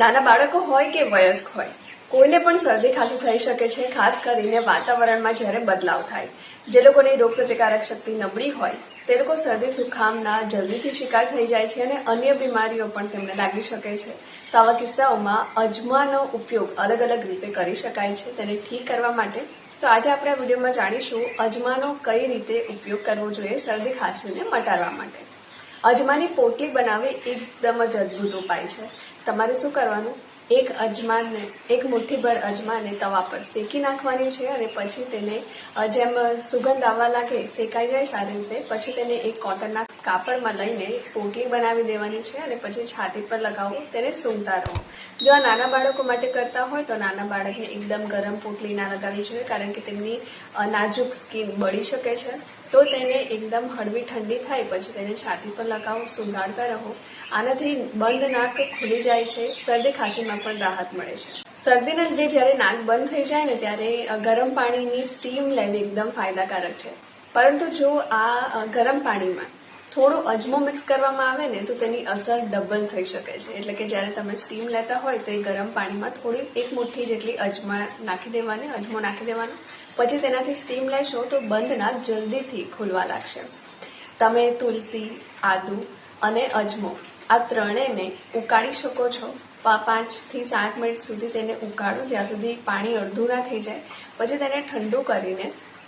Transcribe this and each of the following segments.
નાના બાળકો હોય કે વયસ્ક હોય, કોઈને પણ શરદી ખાંસી થઈ શકે છે, ખાસ કરીને વાતાવરણમાં જ્યારે બદલાવ થાય. જે લોકોની રોગપ્રતિકારક શક્તિ નબળી હોય, તે લોકો શરદી સુખામના જલ્દીથી શિકાર થઈ જાય છે અને અન્ય બીમારીઓ પણ તેમને લાગી શકે છે. તો આવા કિસ્સાઓમાં અજમાનો ઉપયોગ અલગ અલગ રીતે કરી શકાય છે, તેને ઠીક કરવા માટે. તો આજે આપણે આ વિડીયોમાં જાણીશું અજમાનો કઈ રીતે ઉપયોગ કરવો જોઈએ શરદી ખાંસીને મટાડવા માટે. અજમાની પોટલી બનાવવી એકદમ જ અદ્ભુત ઉપાય છે. તમારે શું કરવાનું? એક અજમાને એક મુઠ્ઠીભર અજમાને તવા પર શેકી નાખવાની છે અને પછી તેને જેમ સુગંધ આવવા લાગે, શેકાઈ જાય સારી રીતે, પછી તેને એક કોટનના કાપડમાં લઈને પોટલી બનાવી દેવાની છે અને પછી છાતી પર લગાવો તેને સૂંઘતા રહો. જો આ નાના બાળકો માટે કરતા હોય, તો નાના બાળકને એકદમ ગરમ પોટલી ના લગાવવી જોઈએ, કારણ કે તેમની નાજુક સ્કીન બળી શકે છે. તો તેને એકદમ હળવી ઠંડી થાય, પછી તેને છાતી પર લગાવો સૂંઘાડતા રહો. આનાથી બંધ નાક ખુલી જાય છે, શરદી ખાંસીમાં પણ રાહત મળે છે. શરદીના લીધે જ્યારે નાક બંધ થઈ જાય ને ત્યારે ગરમ પાણીની સ્ટીમ લેવી એકદમ ફાયદાકારક છે. પરંતુ જો આ ગરમ પાણીમાં થોડો અજમો મિક્સ કરવામાં આવે ને, તો તેની અસર ડબલ થઈ શકે છે. એટલે કે જ્યારે તમે સ્ટીમ લેતા હોય, તો એ ગરમ પાણીમાં થોડી, એક મુઠ્ઠી જેટલી અજમા નાખી દેવાની, અજમો નાખી દેવાનો. પછી તેનાથી સ્ટીમ લેશો તો બંધ નાક જલ્દીથી ખુલવા લાગશે. તમે તુલસી, આદુ અને અજમો આ ત્રણેયને ઉકાળી શકો છો. પાંચથી સાત મિનિટ સુધી તેને ઉકાળો, જ્યાં સુધી પાણી અડધું ના થઈ જાય. પછી તેને ઠંડુ કરીને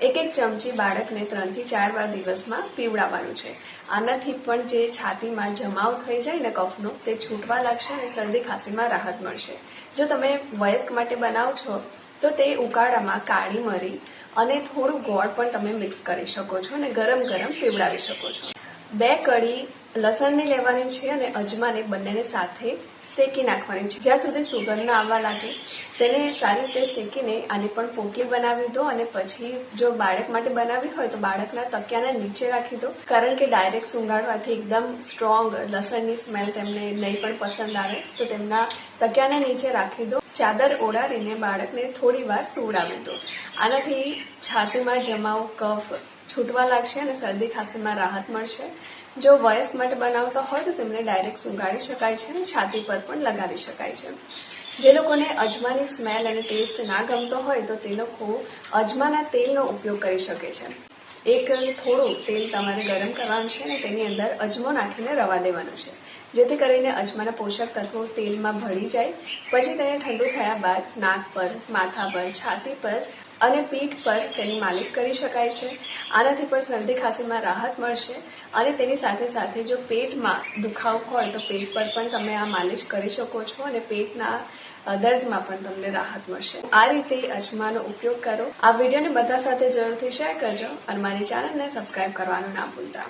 એક એક ચમચી બાળકને ત્રણથી ચાર વાર દિવસમાં પીવડાવવાનું છે. આનાથી પણ જે છાતીમાં જમાવ થઈ જાય ને કફનો, તે છૂટવા લાગશે અને શરદી ખાંસીમાં રાહત મળશે. જો તમે વયસ્ક માટે બનાવો છો, તો તે ઉકાળામાં કાળી મરી અને થોડું ગોળ પણ તમે મિક્સ કરી શકો છો અને ગરમ ગરમ પીવડાવી શકો છો. બે કળી લસણની લેવાની છે અને અજમાને બંનેને સાથે શેકી નાખવાની છે. જ્યાં સુધી સુગંધ ના આવવા લાગે, તેને સારી રીતે શેકીને આની પણ પોટલી બનાવી દો અને પછી જો બાળક માટે બનાવી હોય તો બાળકના તકિયાના નીચે રાખી દો. કારણ કે ડાયરેક્ટ સુંગાડવાથી એકદમ સ્ટ્રોંગ લસણની સ્મેલ તેમને નહીં પણ પસંદ આવે. તો તેમના તકિયાના નીચે રાખી દો ચાદર ઓઢાડીને બાળકને થોડી વાર સુવડાવી દો. આનાથી છાતીમાં જમાવ, કફ છૂટવા લાગશે અને શરદી ખાંસીમાં રાહત મળશે. જો વયસ્ક માટે બનાવતા હોય તો તેમને ડાયરેક્ટ સુંગાડી શકાય છે અને છાતી પર પણ લગાવી શકાય છે. જે લોકોને અજમાની સ્મેલ અને ટેસ્ટ ના ગમતો હોય તો તે લોકો અજમાના તેલનો ઉપયોગ કરી શકે છે. એક થોડું તેલ તમારે ગરમ કરવાનું છે અને તેની અંદર અજમો નાખીને રવા દેવાનો છે. જેથી કરીને અજમાના પોષક તત્વો તેલમાં ભળી જાય. પછી તેને ઠંડુ થયા બાદ નાક પર, માથા પર, છાતી પર અને પીઠ પર તેની માલિશ કરી શકાય છે. આનાથી પણ શરદી ખાંસીમાં રાહત મળશે અને તેની સાથે સાથે જો પેટમાં દુખાવો હોય તો પેટ પર પણ તમે આ માલિશ કરી શકો છો અને પેટના દર્દમાં પણ તમને રાહત મળશે. આ રીતે અજમાનો ઉપયોગ કરો. આ વિડીયોને બધા સાથે જરૂરથી શેર કરજો અને મારી ચેનલને સબસ્ક્રાઈબ કરવાનું ના ભૂલતા.